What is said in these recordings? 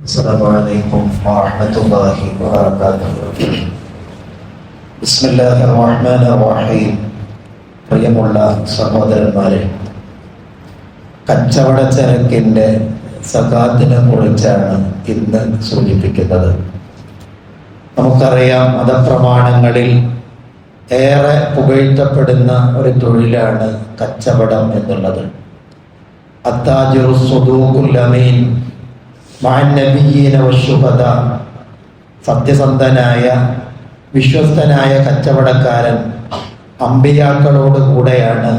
السلام عليكم ورحمة الله وبركاته بسم الله الرحمن الرحيم പ്രിയമുള്ള സഹോദരന്മാരെ കച്ചവട ചരക്കിൻ്റെ സകാത്തിനെ കുറിച്ചാണ് ഇന്ന് സൂചിപ്പിക്കുന്നത് നമുക്കറിയാം മതപ്രമാണങ്ങളിൽ ഏറെ പുകഴ്ത്തപ്പെടുന്ന ഒരു തൊഴിലാണ് കച്ചവടം എന്നുള്ളത് അത്താജുർ സുദൂഖുൽ അമീൻ വശുഹദ സത്യസന്ധനായ വിശ്വസ്തനായ കച്ചവടക്കാരൻ അമ്പിയാക്കളോട് കൂടെയാണ്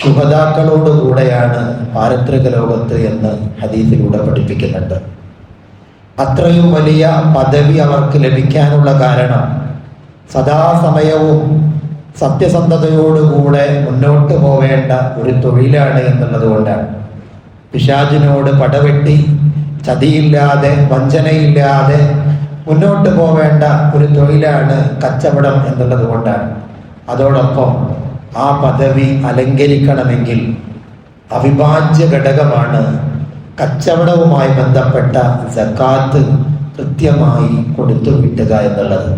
ശുഭതാക്കളോട് കൂടെയാണ് പാരത്രിക ലോകത്ത് എന്ന് ഹദീസിലൂടെ പഠിപ്പിക്കുന്നുണ്ട്. അത്രയും വലിയ പദവി അവർക്ക് ലഭിക്കാനുള്ള കാരണം സദാസമയവും സത്യസന്ധതയോടുകൂടെ മുന്നോട്ട് പോവേണ്ട ഒരു തൊഴിലാണ് എന്നുള്ളത് കൊണ്ടാണ്. പിശാചിനോട് പടവെട്ടി ചതിയില്ലാതെ വഞ്ചനയില്ലാതെ മുന്നോട്ട് പോവേണ്ട ഒരു തൊഴിലാണ് കച്ചവടം എന്നുള്ളത് കൊണ്ടാണ്. അതോടൊപ്പം ആ പദവി അലങ്കരിക്കണമെങ്കിൽ അവിഭാജ്യ ഘടകമാണ് കച്ചവടവുമായി ബന്ധപ്പെട്ട സക്കാത്ത് കൃത്യമായി കൊടുത്തു വിട്ടുക എന്നുള്ളത്.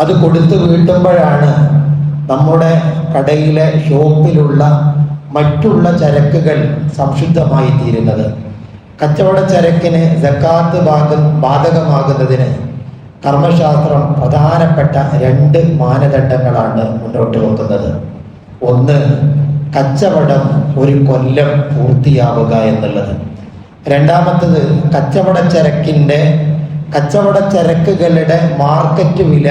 അത് കൊടുത്തു വീട്ടുമ്പോഴാണ് നമ്മുടെ കടയിലെ ഷോപ്പിലുള്ള മറ്റുള്ള ചരക്കുകൾ സംശുദ്ധമായി തീരുന്നത്. കച്ചവട ചരക്കിന് ജക്കാത്ത് ബാധ ബാധകമാകുന്നതിന് കർമ്മശാസ്ത്രം പ്രധാനപ്പെട്ട രണ്ട് മാനദണ്ഡങ്ങളാണ് മുന്നോട്ട് വെക്കുന്നത്. ഒന്ന് കച്ചവടം ഒരു കൊല്ലം പൂർത്തിയാവുക എന്നുള്ളത്. രണ്ടാമത്തത് കച്ചവട ചരക്കിന്റെ കച്ചവട ചരക്കുകളുടെ മാർക്കറ്റ് വില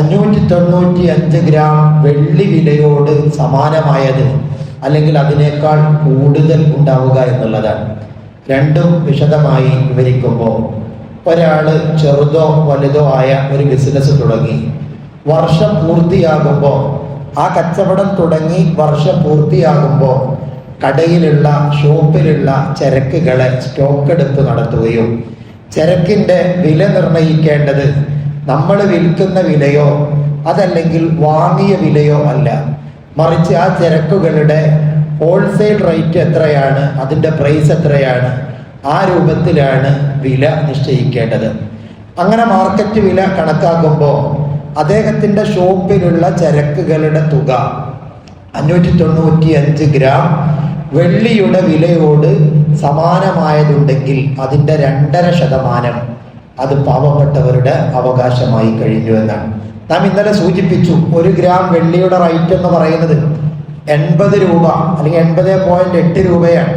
അഞ്ഞൂറ്റി തൊണ്ണൂറ്റി അഞ്ച് ഗ്രാം വെള്ളി വിലയോട് സമാനമായത് അല്ലെങ്കിൽ അതിനേക്കാൾ കൂടുതൽ ഉണ്ടാവുക എന്നുള്ളതാണ്. രണ്ടും വിശദമായി വിവരിക്കുമ്പോൾ ഒരാൾ ചെറുതോ വലുതോ ആയ ഒരു ബിസിനസ് തുടങ്ങി. വർഷം പൂർത്തിയാകുമ്പോൾ ആ കച്ചവടം തുടങ്ങി വർഷം പൂർത്തിയാകുമ്പോൾ കടയിലുള്ള ഷോപ്പിലുള്ള ചരക്കുകളെ സ്റ്റോക്ക് എടുപ്പ് നടത്തുകയും ചരക്കിന്റെ വില നിർണയിക്കേണ്ടത് നമ്മൾ വിൽക്കുന്ന വിലയോ അതല്ലെങ്കിൽ വാങ്ങിയ വിലയോ അല്ല. മറിച്ച് ആ ചരക്കുകളുടെ ഹോൾസെയിൽ റേറ്റ് എത്രയാണ്? അതിന്റെ പ്രൈസ് എത്രയാണ്? ആ രൂപത്തിലാണ് വില നിശ്ചയിക്കേണ്ടത്. അങ്ങനെ മാർക്കറ്റ് വില കണക്കാക്കുമ്പോൾ അദ്ദേഹത്തിന്റെ ഷോപ്പിലുള്ള ചരക്കുകളുടെ തുക അഞ്ഞൂറ്റി തൊണ്ണൂറ്റി അഞ്ച് ഗ്രാം വെള്ളിയുടെ വിലയോട് സമാനമായതുണ്ടെങ്കിൽ അതിന്റെ രണ്ടര ശതമാനം അത് പാവപ്പെട്ടവരുടെ അവകാശമായി കഴിഞ്ഞു എന്നാണ്. നാം ഇന്നലെ സൂചിപ്പിച്ചു ഒരു ഗ്രാം വെള്ളിയുടെ റൈറ്റ് എന്ന് പറയുന്നത് എൺപത് രൂപ അല്ലെങ്കിൽ എൺപത് പോയിന്റ് എട്ട് രൂപയാണ്.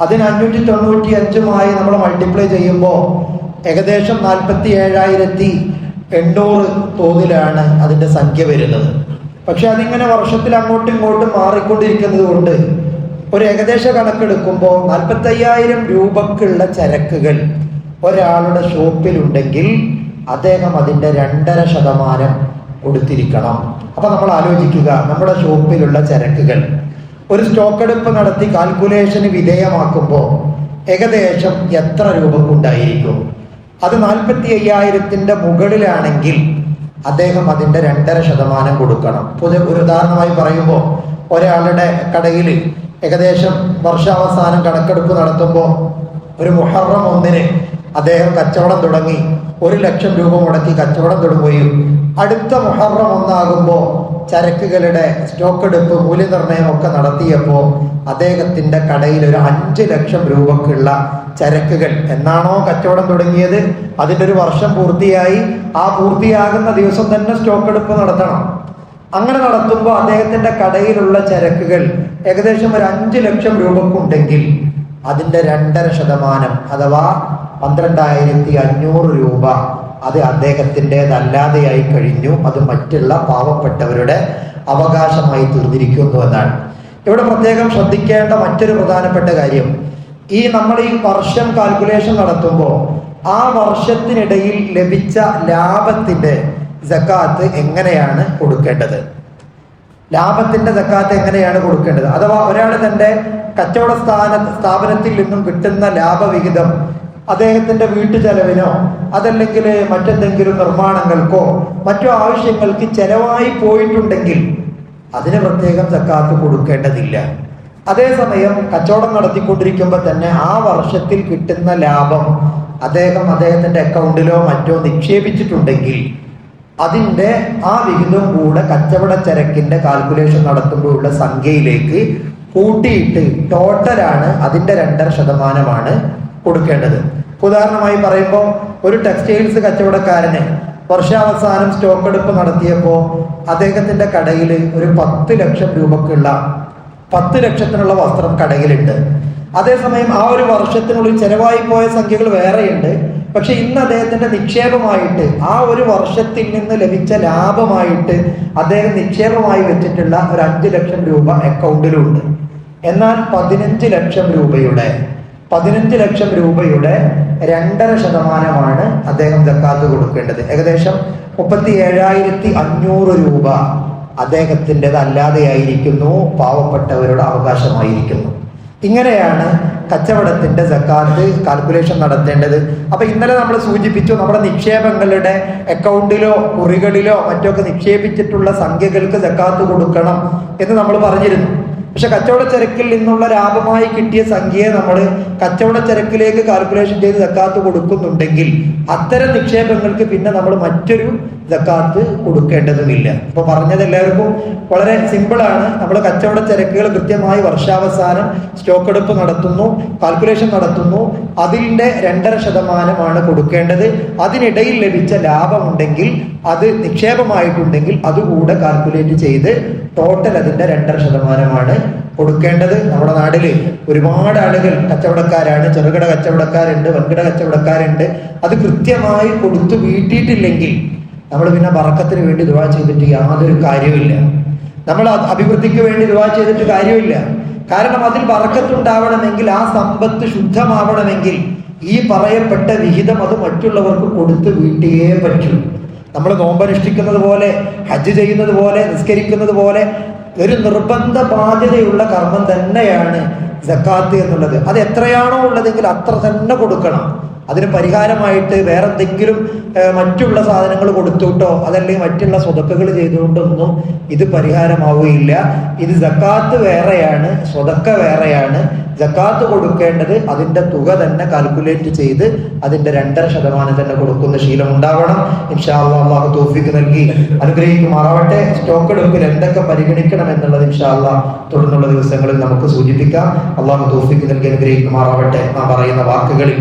അതിന് അഞ്ഞൂറ്റി തൊണ്ണൂറ്റി അഞ്ചുമായി നമ്മൾ മൾട്ടിപ്ലൈ ചെയ്യുമ്പോൾ ഏകദേശം നാൽപ്പത്തി ഏഴായിരത്തി എണ്ണൂറ് തോതിലാണ് അതിന്റെ സംഖ്യ വരുന്നത്. പക്ഷെ അതിങ്ങനെ വർഷത്തിൽ അങ്ങോട്ടും ഇങ്ങോട്ടും മാറിക്കൊണ്ടിരിക്കുന്നത് കൊണ്ട് ഒരു ഏകദേശ കണക്കെടുക്കുമ്പോൾ നാൽപ്പത്തയ്യായിരം രൂപക്കുള്ള ചരക്കുകൾ ഒരാളുടെ ഷോപ്പിലുണ്ടെങ്കിൽ അദ്ദേഹം അതിന്റെ രണ്ടര ശതമാനം കൊടുത്തിരിക്കണം. അപ്പൊ നമ്മൾ ആലോചിക്കുക നമ്മുടെ ഷോപ്പിലുള്ള ചരക്കുകൾ. ഒരു സ്റ്റോക്ക് എടുപ്പ് നടത്തി കാൽക്കുലേഷന് വിധേയമാക്കുമ്പോൾ ഏകദേശം എത്ര രൂപക്കുണ്ടായിരിക്കും? അത് നാൽപ്പത്തി അയ്യായിരത്തിന്റെ മുകളിലാണെങ്കിൽ അദ്ദേഹം അതിന്റെ രണ്ടര ശതമാനം കൊടുക്കണം. പൊതു ഒരു ഉദാഹരണമായി പറയുമ്പോൾ ഒരാളുടെ കടയിൽ ഏകദേശം വർഷാവസാനം കണക്കെടുപ്പ് നടത്തുമ്പോൾ ഒരു മുഹറം ഒന്നിന് അദ്ദേഹം കച്ചവടം തുടങ്ങി. ഒരു ലക്ഷം രൂപ മുടക്കി കച്ചവടം തുടങ്ങുകയും അടുത്ത മുഹറം ഒന്നാകുമ്പോൾ ചരക്കുകളുടെ സ്റ്റോക്ക് എടുപ്പ് മൂല്യനിർണയം ഒക്കെ നടത്തിയപ്പോൾ അദ്ദേഹത്തിന്റെ കടയിൽ ഒരു അഞ്ച് ലക്ഷം രൂപക്കുള്ള ചരക്കുകൾ. എന്നാണോ കച്ചവടം തുടങ്ങിയത്? അതിന്റെ ഒരു വർഷം പൂർത്തിയായി. ആ പൂർത്തിയാകുന്ന ദിവസം തന്നെ സ്റ്റോക്ക് എടുപ്പ് നടത്തണം. അങ്ങനെ നടത്തുമ്പോൾ അദ്ദേഹത്തിന്റെ കടയിലുള്ള ചരക്കുകൾ ഏകദേശം ഒരു അഞ്ച് ലക്ഷം രൂപക്കുണ്ടെങ്കിൽ അതിന്റെ രണ്ടര ശതമാനം അഥവാ പന്ത്രണ്ടായിരത്തി അഞ്ഞൂറ് രൂപ. അത് അദ്ദേഹത്തിന്റെതല്ലാതെയായി കഴിഞ്ഞു. അത് മറ്റുള്ള പാവപ്പെട്ടവരുടെ അവകാശമായി തീർന്നിരിക്കുന്നു എന്നാണ്. ഇവിടെ പ്രത്യേകം ശ്രദ്ധിക്കേണ്ട മറ്റൊരു പ്രധാനപ്പെട്ട കാര്യം. ഈ നമ്മൾ ഈ വർഷം കാൽക്കുലേഷൻ നടത്തുമ്പോൾ ആ വർഷത്തിനിടയിൽ ലഭിച്ച ലാഭത്തിന്റെ ജക്കാത്ത് എങ്ങനെയാണ് കൊടുക്കേണ്ടത്? ലാഭത്തിന്റെ ജക്കാത്ത് എങ്ങനെയാണ് കൊടുക്കേണ്ടത്? അഥവാ ഒരാൾ തന്റെ കച്ചവട സ്ഥാന സ്ഥാപനത്തിൽ നിന്നും കിട്ടുന്ന ലാഭവിഹിതം അദ്ദേഹത്തിന്റെ വീട്ടു ചെലവിനോ അതല്ലെങ്കിൽ മറ്റെന്തെങ്കിലും നിർമ്മാണങ്ങൾക്കോ മറ്റു ആവശ്യങ്ങൾക്ക് ചെലവായി പോയിട്ടുണ്ടെങ്കിൽ അതിന് പ്രത്യേകം സക്കാത്ത് കൊടുക്കേണ്ടതില്ല. അതേസമയം കച്ചവടം നടത്തിക്കൊണ്ടിരിക്കുമ്പോൾ തന്നെ ആ വർഷത്തിൽ കിട്ടുന്ന ലാഭം അദ്ദേഹം അദ്ദേഹത്തിന്റെ അക്കൗണ്ടിലോ മറ്റോ നിക്ഷേപിച്ചിട്ടുണ്ടെങ്കിൽ അതിന്റെ ആ വിഹിതം കൂടെ കച്ചവട ചരക്കിന്റെ കാൽക്കുലേഷൻ നടത്തുമ്പോഴുള്ള സംഖ്യയിലേക്ക് കൂട്ടിയിട്ട് ടോട്ടലാണ് അതിന്റെ രണ്ടര ശതമാനമാണ് കൊടുക്കേണ്ടത്. ഉദാഹരണമായി പറയുമ്പോൾ ഒരു ടെക്സ്റ്റൈൽസ് കച്ചവടക്കാരന് വർഷാവസാനം സ്റ്റോക്ക് എടുപ്പ് നടത്തിയപ്പോൾ അദ്ദേഹത്തിന്റെ കടയിൽ ഒരു പത്ത് ലക്ഷം രൂപക്കുള്ള പത്ത് ലക്ഷത്തിനുള്ള വസ്ത്രം കടയിലുണ്ട്. അതേസമയം ആ ഒരു വർഷത്തിനുള്ളിൽ ചെലവായി പോയ സംഖ്യകൾ വേറെയുണ്ട്. പക്ഷെ ഇന്ന് അദ്ദേഹത്തിന്റെ നിക്ഷേപമായിട്ട് ആ ഒരു വർഷത്തിൽ നിന്ന് ലഭിച്ച ലാഭമായിട്ട് അദ്ദേഹം നിക്ഷേപമായി വെച്ചിട്ടുള്ള ഒരു അഞ്ച് ലക്ഷം രൂപ അക്കൗണ്ടിലുണ്ട് എന്നാൽ പതിനഞ്ച് ലക്ഷം രൂപയുടെ പതിനഞ്ച് ലക്ഷം രൂപയുടെ രണ്ടര ശതമാനമാണ് അദ്ദേഹം ജക്കാത്ത് കൊടുക്കേണ്ടത്. ഏകദേശം മുപ്പത്തി ഏഴായിരത്തി അഞ്ഞൂറ് രൂപ അദ്ദേഹത്തിന്റെതല്ലാതെയായിരിക്കുന്നു പാവപ്പെട്ടവരുടെ അവകാശമായിരിക്കുന്നു. ഇങ്ങനെയാണ് കച്ചവടത്തിന്റെ ജക്കാത്ത് കാൽക്കുലേഷൻ നടത്തേണ്ടത്. അപ്പൊ ഇന്നലെ നമ്മൾ സൂചിപ്പിച്ചു നമ്മുടെ നിക്ഷേപങ്ങളുടെ അക്കൗണ്ടിലോ കുറികളിലോ മറ്റൊക്കെ നിക്ഷേപിച്ചിട്ടുള്ള സംഖ്യകൾക്ക് ജക്കാത്ത് കൊടുക്കണം എന്ന് നമ്മൾ പറഞ്ഞിരുന്നു. പക്ഷെ കച്ചവട ചരക്കിൽ നിന്നുള്ള ലാഭമായി കിട്ടിയ സംഖ്യയെ നമ്മൾ കച്ചവട ചരക്കിലേക്ക് കാൽക്കുലേഷൻ ചെയ്ത് തക്കാത്ത കൊടുക്കുന്നുണ്ടെങ്കിൽ അത്തരം നിക്ഷേപങ്ങൾക്ക് പിന്നെ നമ്മൾ മറ്റൊരു സക്കാത്ത് കൊടുക്കേണ്ടതുമില്ല. അപ്പൊ പറഞ്ഞത് എല്ലാവർക്കും വളരെ സിമ്പിളാണ് നമ്മൾ കച്ചവട ചരക്കുകൾ കൃത്യമായി വർഷാവസാനം സ്റ്റോക്ക് എടുപ്പ് നടത്തുന്നു കാൽക്കുലേഷൻ നടത്തുന്നു. അതിന്റെ രണ്ടര ശതമാനമാണ് കൊടുക്കേണ്ടത്. അതിനിടയിൽ ലഭിച്ച ലാഭം ഉണ്ടെങ്കിൽ അത് നിക്ഷേപമായിട്ടുണ്ടെങ്കിൽ അതുകൂടെ കാൽക്കുലേറ്റ് ചെയ്ത് ടോട്ടൽ അതിന്റെ രണ്ടര ശതമാനമാണ് കൊടുക്കേണ്ടത്. നമ്മുടെ നാട്ടിൽ ഒരുപാട് ആളുകൾ കച്ചവടക്കാരാണ്. ചെറുകിട കച്ചവടക്കാരുണ്ട് വൻകിട കച്ചവടക്കാരുണ്ട്. അത് കൃത്യമായി കൊടുത്തു വീട്ടിയിട്ടില്ലെങ്കിൽ നമ്മൾ പിന്നെ വറക്കത്തിന് വേണ്ടി ദുവാ ചെയ്തിട്ട് യാതൊരു കാര്യമില്ല നമ്മൾ അഭിവൃദ്ധിക്ക് വേണ്ടി ദുവാ ചെയ്തിട്ട് കാര്യമില്ല കാരണം അതിൽ വറക്കത്തുണ്ടാവണമെങ്കിൽ ആ സമ്പത്ത് ശുദ്ധമാവണമെങ്കിൽ ഈ പറയപ്പെട്ട വിഹിതം അത് മറ്റുള്ളവർക്ക് കൊടുത്ത് വീട്ടിയേ പറ്റൂ. നമ്മൾ നോമ്പനുഷ്ഠിക്കുന്നത് പോലെ ഹജ്ജ് ചെയ്യുന്നത് പോലെ നിസ്കരിക്കുന്നത് പോലെ ഒരു നിർബന്ധ ബാധ്യതയുള്ള കർമ്മം തന്നെയാണ് ജക്കാത്ത് എന്നുള്ളത്. അത് എത്രയാണോ ഉള്ളതെങ്കിൽ അത്ര തന്നെ കൊടുക്കണം. അതിന് പരിഹാരമായിട്ട് വേറെ എന്തെങ്കിലും മറ്റുള്ള സാധനങ്ങൾ കൊടുത്തുവിട്ടോ അതല്ലെങ്കിൽ മറ്റുള്ള സ്വതക്കകൾ ചെയ്തുകൊണ്ടൊന്നും ഇത് പരിഹാരമാവുകയില്ല. ഇത് ജക്കാത്ത് വേറെയാണ് സ്വതക്ക വേറെയാണ്. ജക്കാത്ത് കൊടുക്കേണ്ടത് അതിന്റെ തുക തന്നെ കാൽക്കുലേറ്റ് ചെയ്ത് അതിന്റെ രണ്ടര ശതമാനം തന്നെ കൊടുക്കുന്ന ശീലം ഉണ്ടാവണം. ഇൻഷാ അല്ലാഹ് അള്ളാഹു തോഫിക്ക് നൽകി. അനുഗ്രഹിക്കുമാറാവട്ടെ. സ്റ്റോക്ക് എടുപ്പിൽ എന്തൊക്കെ പരിഗണിക്കണം എന്നുള്ളത് ഇൻഷാ അല്ലാഹ് തുടർന്നുള്ള ദിവസങ്ങളിൽ നമുക്ക് സൂചിപ്പിക്കാം. അള്ളാഹു തോഫിക്ക് നൽകി അനുഗ്രഹിക്കുമാറാവട്ടെ. നാം പറയുന്ന വാക്കുകളിൽ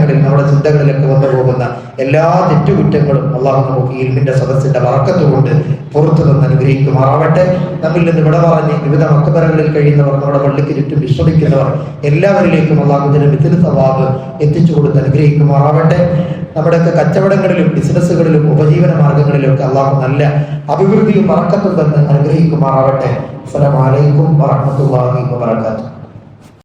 പ്രവർത്തനങ്ങളിൽ നമ്മുടെ ചിന്തകളിലൊക്കെ വന്നു പോകുന്ന എല്ലാ തെറ്റുകുറ്റങ്ങളും അള്ളാഹു നമുക്ക് ഇൽമിന്റെ സദസ്സിന്റെ വറക്കത്ത് കൊണ്ട് പുറത്തു നിന്ന് അനുഗ്രഹിക്കുമാറാവട്ടെ. നമ്മിൽ നിന്ന് വിട പറഞ്ഞ് വിവിധ മക്കബറകളിൽ കഴിയുന്നവർ നമ്മുടെ പള്ളിക്ക് ചുറ്റും വിശ്രമിക്കുന്നവർ എല്ലാവരിലേക്കും അള്ളാഹുദിന്റെ മിഥുന സ്വഭാവ് എത്തിച്ചു കൊടുത്ത് അനുഗ്രഹിക്കുമാറാവട്ടെ. നമ്മുടെയൊക്കെ കച്ചവടങ്ങളിലും ബിസിനസ്സുകളിലും ഉപജീവന മാർഗങ്ങളിലും ഒക്കെ അള്ളാഹു നല്ല അഭിവൃദ്ധിയും മറക്കത്തും തന്നെ അനുഗ്രഹിക്കുമാറാവട്ടെ. അസ്സലാമു അലൈക്കും വറഹ്മത്തുള്ളാഹി വബറകാതുഹു.